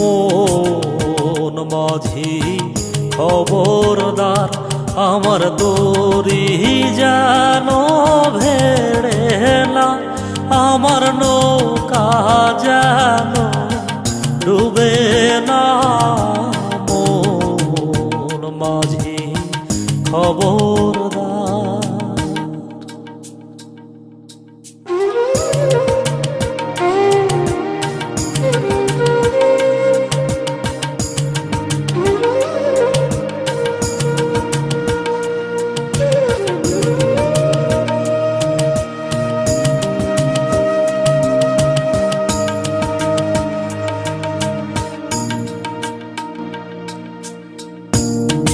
মন মাঝি খবরদার, আমার তোরি যেন ভেড়ে না, আমার নৌকা যেন ডুবে না। মন মাঝি খবরদার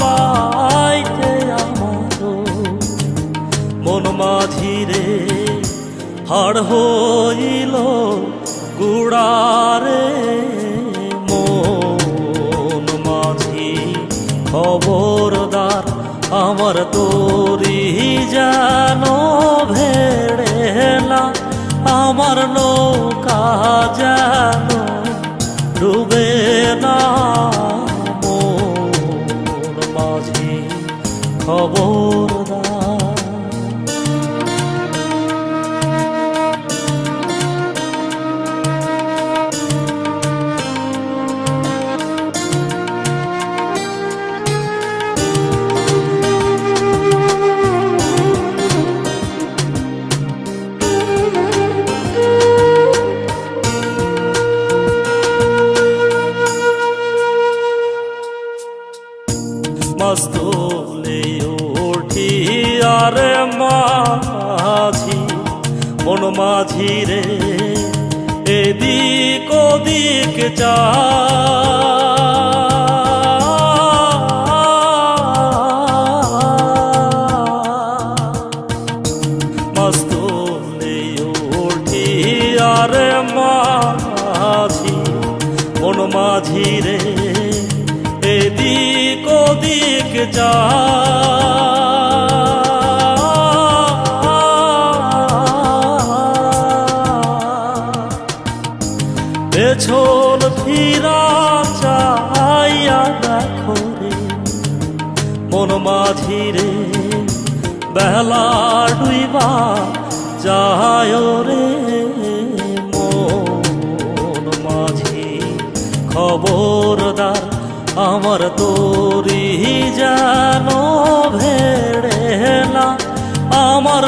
খান বাইতে আমারও মন মাঝিরে হাড় হইল গুড়ারে, মন মাঝি খবরদার আমার তোরি যেন ভেড়ে না, আমার নৌকা যেন ডুবে না। খবরদার মস্তুলে উঠি আরে মাঝি, মন মাঝি রে এদিক ওদিক চা মস্তুলে উঠি আরে মাঝি, মন মাঝি রে এদিক ওদিক যা পেছন ফিরা চাইয়া দেখো রে মন মাঝি রে বেলা ডুইবা যায় রে মন মাঝি খবরদার আমার তোরি